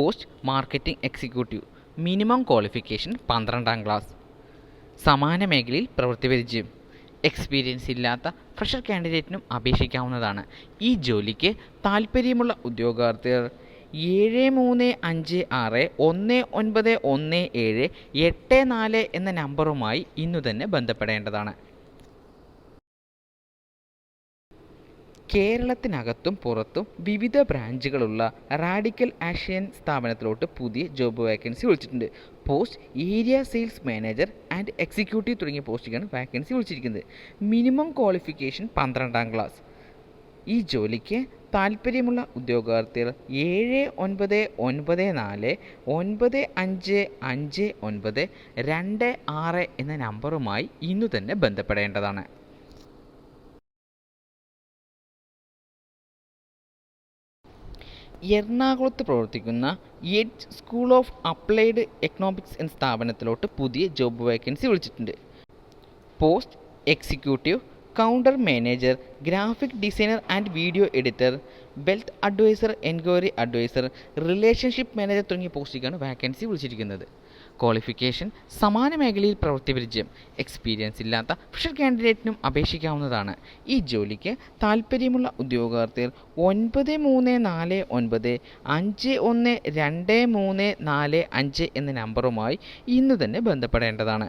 Post marketing executive minimum qualification പന്ത്രണ്ടാം class സമാന മേഖലയിൽ പ്രവൃത്തി പരിചയം. എക്സ്പീരിയൻസ് ഇല്ലാത്ത ഫ്രഷർ കാൻഡിഡേറ്റിനും അപേക്ഷിക്കാവുന്നതാണ്. ഈ ജോലിക്ക് താൽപ്പര്യമുള്ള ഉദ്യോഗാർത്ഥികൾ ഏഴ് മൂന്ന് അഞ്ച് ആറ് ഒന്ന് ഒൻപത് ഒന്ന് ഏഴ് എട്ട് നാല് എന്ന നമ്പറുമായി ഇന്നു തന്നെ ബന്ധപ്പെടേണ്ടതാണ്. കേരളത്തിനകത്തും പുറത്തും വിവിധ ബ്രാഞ്ചുകളുള്ള റാഡിക്കൽ ആഷ്യൻ സ്ഥാപനത്തിലോട്ട് പുതിയ ജോബ് വാക്കൻസി വിളിച്ചിട്ടുണ്ട്. Post area sales manager and executive തുടങ്ങിയ പോസ്റ്റുകളാണ് വാക്കൻസി വിളിച്ചിരിക്കുന്നത്. മിനിമം ക്വാളിഫിക്കേഷൻ പന്ത്രണ്ടാം ക്ലാസ്. ഈ ജോലിക്ക് താല്പര്യമുള്ള ഉദ്യോഗാർത്ഥികൾ ഏഴ് ഒൻപത് ഒൻപത് നാല് ഒൻപത് അഞ്ച് അഞ്ച് ഒൻപത് രണ്ട് ആറ് എന്ന നമ്പറുമായി ഇന്നു തന്നെ ബന്ധപ്പെടേണ്ടതാണ്. എറണാകുളത്ത് പ്രവർത്തിക്കുന്ന edge school of applied economics എന്ന സ്ഥാപനത്തിലോട്ട് പുതിയ ജോബ് വേക്കൻസി വിളിച്ചിട്ടുണ്ട്. Post executive counter manager graphic designer and video editor wealth advisor enquiry advisor relationship manager തുടങ്ങിയ പോസ്റ്റിലേക്കാണ് വാക്കൻസി വിളിച്ചിരിക്കുന്നത്. ക്വാളിഫിക്കേഷൻ സമാന മേഖലയിൽ പ്രവൃത്തി പരിചയം എക്സ്പീരിയൻസ് ഇല്ലാത്ത ഫ്രഷർ കാൻഡിഡേറ്റിനും അപേക്ഷിക്കാവുന്നതാണ്. ഈ ജോലിക്ക് താൽപ്പര്യമുള്ള ഉദ്യോഗാർത്ഥികൾ ഒൻപത് മൂന്ന് നാല് ഒൻപത് അഞ്ച് ഒന്ന് രണ്ട് മൂന്ന് നാല് അഞ്ച് എന്ന നമ്പറുമായി ഇന്ന് തന്നെ ബന്ധപ്പെടേണ്ടതാണ്.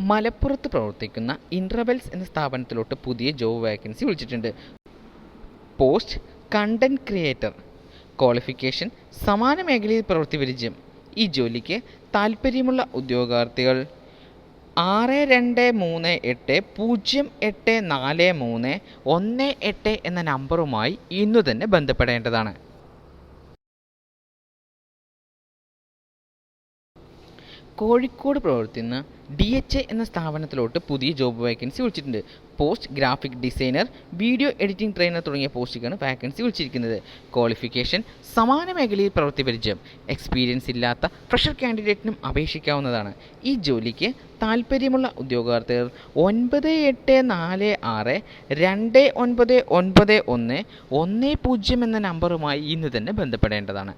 മലപ്പുറത്ത് പ്രവർത്തിക്കുന്ന ഇൻട്രവെൽസ് എന്ന സ്ഥാപനത്തിലോട്ട് പുതിയ ജോബ് വാക്കൻസി വിളിച്ചിട്ടുണ്ട്. പോസ്റ്റ് കണ്ടന്റ് ക്രിയേറ്റർ ക്വാളിഫിക്കേഷൻ സമാന മേഖലയിൽ പ്രവൃത്തി പരിചയം ഈ ജോലിക്ക് താൽപ്പര്യമുള്ള ഉദ്യോഗാർത്ഥികൾ ആറ് രണ്ട് മൂന്ന് എട്ട് പൂജ്യം എട്ട് നാല് മൂന്ന് ഒന്ന് എട്ട് എന്ന നമ്പറുമായി ഇന്നു തന്നെ ബന്ധപ്പെടേണ്ടതാണ്. കോഴിക്കോട് പ്രവർത്തിക്കുന്ന ഡി എച്ച് എ എന്ന സ്ഥാപനത്തിലോട്ട് പുതിയ ജോബ് വേക്കൻസി വിളിച്ചിട്ടുണ്ട്. Post graphic designer video editing trainer തുടങ്ങിയ പോസ്റ്റിക്കാണ് വാക്കൻസി വിളിച്ചിരിക്കുന്നത്. ക്വാളിഫിക്കേഷൻ സമാന മേഖലയിൽ പ്രവൃത്തി പരിചയം. എക്സ്പീരിയൻസ് ഇല്ലാത്ത ഫ്രഷർ കാൻഡിഡേറ്റിനും അപേക്ഷിക്കാവുന്നതാണ്. ഈ ജോലിക്ക് താൽപ്പര്യമുള്ള ഉദ്യോഗാർത്ഥികൾ ഒൻപത് എട്ട് നാല് ആറ് രണ്ട് ഒൻപത് ഒൻപത് ഒന്ന് ഒന്ന് പൂജ്യം എന്ന നമ്പറുമായി ഇന്ന് തന്നെ ബന്ധപ്പെടേണ്ടതാണ്.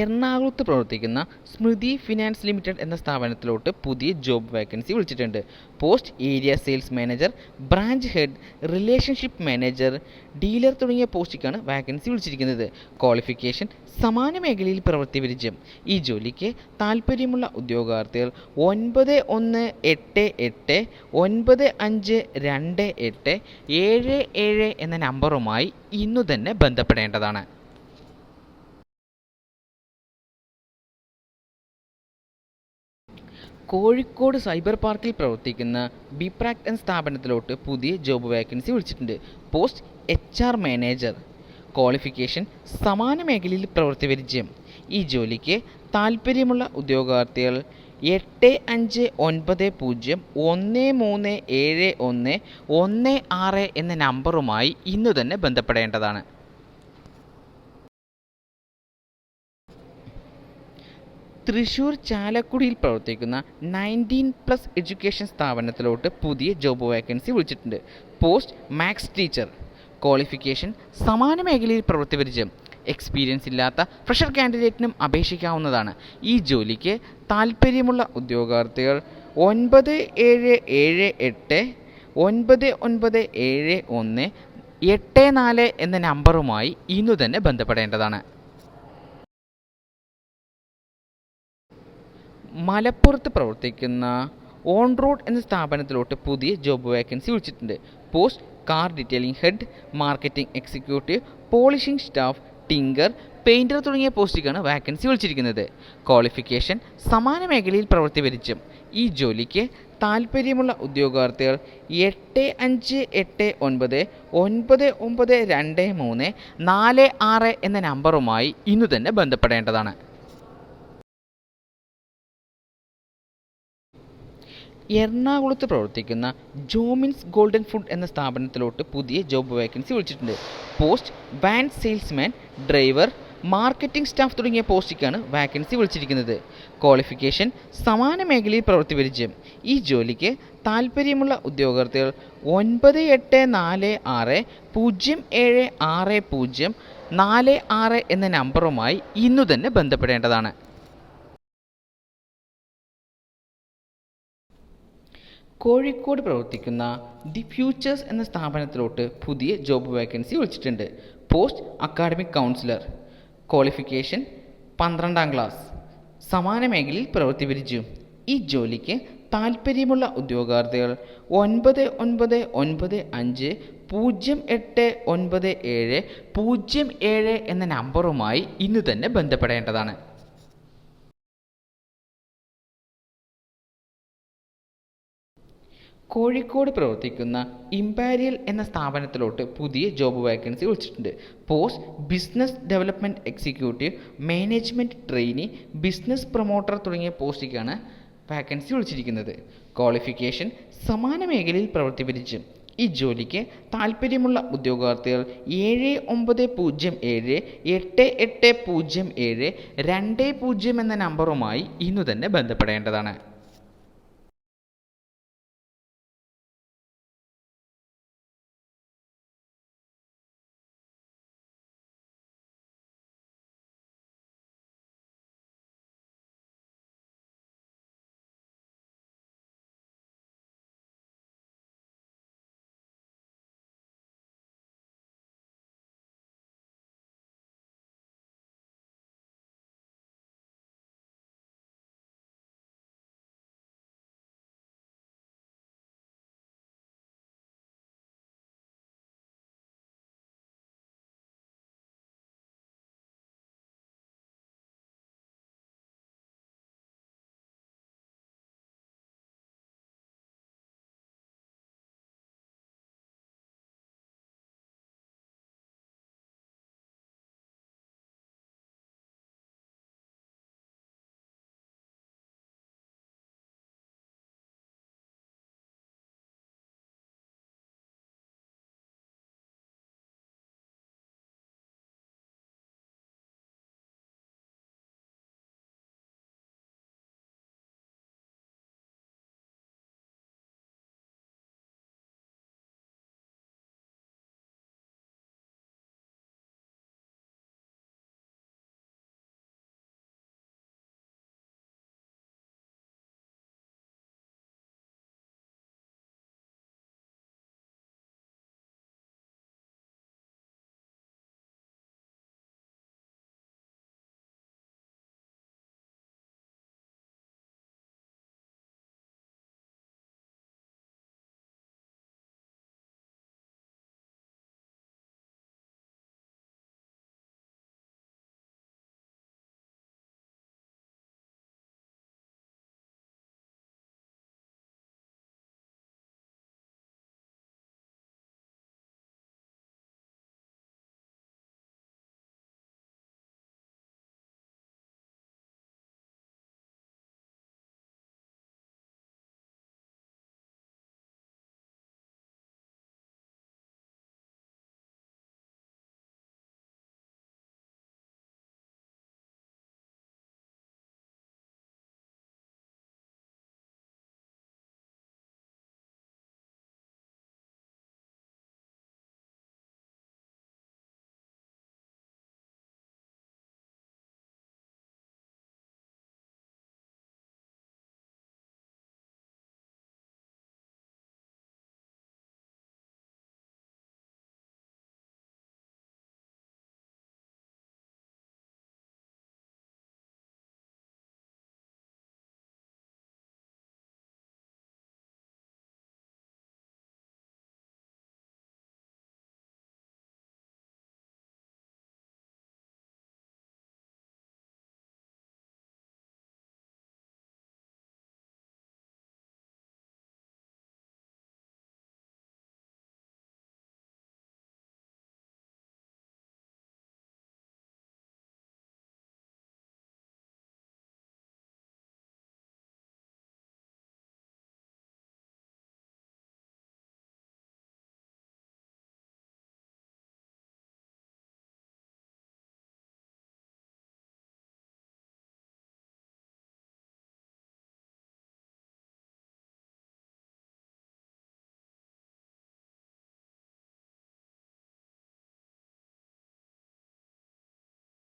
എറണാകുളത്ത് പ്രവർത്തിക്കുന്ന സ്മൃതി ഫിനാൻസ് ലിമിറ്റഡ് എന്ന സ്ഥാപനത്തിലോട്ട് പുതിയ ജോബ് വേക്കൻസി വിളിച്ചിട്ടുണ്ട്. Post area sales manager branch head relationship manager dealer തുടങ്ങിയ പോസ്റ്റിക്കാണ് വാക്കൻസി വിളിച്ചിരിക്കുന്നത്. ക്വാളിഫിക്കേഷൻ സമാന മേഖലയിൽ പ്രവൃത്തി പരിചയം ഈ ജോലിക്ക് താൽപ്പര്യമുള്ള ഉദ്യോഗാർത്ഥികൾ ഒൻപത് ഒന്ന് എട്ട് എട്ട് ഒൻപത് അഞ്ച് രണ്ട് എട്ട് ഏഴ് ഏഴ് എന്ന നമ്പറുമായി ഇന്നു തന്നെ ബന്ധപ്പെടേണ്ടതാണ്. കോഴിക്കോട് സൈബർ പാർക്കിൽ പ്രവർത്തിക്കുന്ന ബിപ്രാക്ട് എന്ന സ്ഥാപനത്തിലോട്ട് പുതിയ ജോബ് വേക്കൻസി വിളിച്ചിട്ടുണ്ട്. Post H R manager. Qualification സമാന മേഖലയിൽ പ്രവൃത്തി പരിചയം. ഈ ജോലിക്ക് താൽപ്പര്യമുള്ള ഉദ്യോഗാർത്ഥികൾ എട്ട് അഞ്ച് ഒൻപത് പൂജ്യം ഒന്ന് മൂന്ന് ഏഴ് ഒന്ന് ഒന്ന് ആറ് എന്ന നമ്പറുമായി ഇന്നു തന്നെ ബന്ധപ്പെടേണ്ടതാണ്. തൃശൂർ ചാലക്കുടിയിൽ പ്രവർത്തിക്കുന്ന നയന്റീൻ പ്ലസ് എഡ്യൂക്കേഷൻ സ്ഥാപനത്തിലോട്ട് പുതിയ ജോബ് വേക്കൻസി വിളിച്ചിട്ടുണ്ട്. Post maths teacher. ക്വാളിഫിക്കേഷൻ സമാന മേഖലയിൽ പ്രവൃത്തി പരിചയം എക്സ്പീരിയൻസ് ഇല്ലാത്ത ഫ്രഷർ കാൻഡിഡേറ്റിനും അപേക്ഷിക്കാവുന്നതാണ്. ഈ ജോലിക്ക് താൽപ്പര്യമുള്ള ഉദ്യോഗാർത്ഥികൾ ഒൻപത് ഏഴ് ഏഴ് എട്ട് ഒൻപത് ഒൻപത് ഏഴ് ഒന്ന് എട്ട് നാല് എന്ന നമ്പറുമായി ഇന്നു തന്നെ ബന്ധപ്പെടേണ്ടതാണ്. മലപ്പുറത്ത് പ്രവർത്തിക്കുന്ന ഓൺ റോഡ് എന്ന സ്ഥാപനത്തിലോട്ട് പുതിയ ജോബ് വേക്കൻസി വിളിച്ചിട്ടുണ്ട്. Post car detailing head marketing executive polishing staff tinker painter തുടങ്ങിയ പോസ്റ്റിലേക്കാണ് വാക്കൻസി വിളിച്ചിരിക്കുന്നത്. ക്വാളിഫിക്കേഷൻ സമാന മേഖലയിൽ പ്രവൃത്തി വരിച്ചും ഈ ജോലിക്ക് താൽപ്പര്യമുള്ള ഉദ്യോഗാർത്ഥികൾ എട്ട് അഞ്ച് എട്ട് ഒൻപത് ഒൻപത് ഒമ്പത് രണ്ട് മൂന്ന് നാല് ആറ് എന്ന നമ്പറുമായി ഇന്നു തന്നെ ബന്ധപ്പെടേണ്ടതാണ്. എറണാകുളത്ത് പ്രവർത്തിക്കുന്ന ജോമിൻസ് ഗോൾഡൻ ഫുഡ് എന്ന സ്ഥാപനത്തിലോട്ട് പുതിയ ജോബ് വേക്കൻസി വിളിച്ചിട്ടുണ്ട്. Post van salesman driver marketing staff തുടങ്ങിയ പോസ്റ്റിക്കാണ് വാക്കൻസി വിളിച്ചിരിക്കുന്നത്. ക്വാളിഫിക്കേഷൻ സമാന മേഖലയിൽ പ്രവൃത്തി പരിചയം. ഈ ജോലിക്ക് താൽപ്പര്യമുള്ള ഉദ്യോഗാർത്ഥികൾ ഒൻപത് എട്ട് നാല് ആറ് പൂജ്യം ഏഴ് ആറ് പൂജ്യം നാല് ആറ് എന്ന നമ്പറുമായി ഇന്നു തന്നെ ബന്ധപ്പെടേണ്ടതാണ്. കോഴിക്കോട് പ്രവർത്തിക്കുന്ന ദി ഫ്യൂച്ചേഴ്സ് എന്ന സ്ഥാപനത്തിലോട്ട് പുതിയ ജോബ് വേക്കൻസി വിളിച്ചിട്ടുണ്ട്. Post academic counsellor. ക്വാളിഫിക്കേഷൻ പന്ത്രണ്ടാം ക്ലാസ്. സമാന മേഖലയിൽ പ്രവൃത്തി വിരിച്ചു. ഈ ജോലിക്ക് താൽപ്പര്യമുള്ള ഉദ്യോഗാർത്ഥികൾ ഒൻപത് ഒൻപത് ഒൻപത് അഞ്ച് പൂജ്യം എട്ട് ഒൻപത് ഏഴ് പൂജ്യം ഏഴ് എന്ന നമ്പറുമായി ഇന്ന് തന്നെ ബന്ധപ്പെടേണ്ടതാണ്. കോഴിക്കോട് പ്രവർത്തിക്കുന്ന ഇമ്പാരിയൽ എന്ന സ്ഥാപനത്തിലോട്ട് പുതിയ ജോബ് വാക്കൻസി വിളിച്ചിട്ടുണ്ട്. Post business development executive management trainee business promoter തുടങ്ങിയ പോസ്റ്റിക്കാണ് വാക്കൻസി വിളിച്ചിരിക്കുന്നത്. ക്വാളിഫിക്കേഷൻ സമാന മേഖലയിൽ പ്രവൃത്തി പരിചയം ഈ ജോലിക്ക് താൽപ്പര്യമുള്ള ഉദ്യോഗാർത്ഥികൾ ഏഴ് ഒമ്പത് പൂജ്യം ഏഴ് എട്ട് എട്ട് പൂജ്യം ഏഴ് രണ്ട് പൂജ്യം എന്ന നമ്പറുമായി ഇന്നു തന്നെ ബന്ധപ്പെടേണ്ടതാണ്.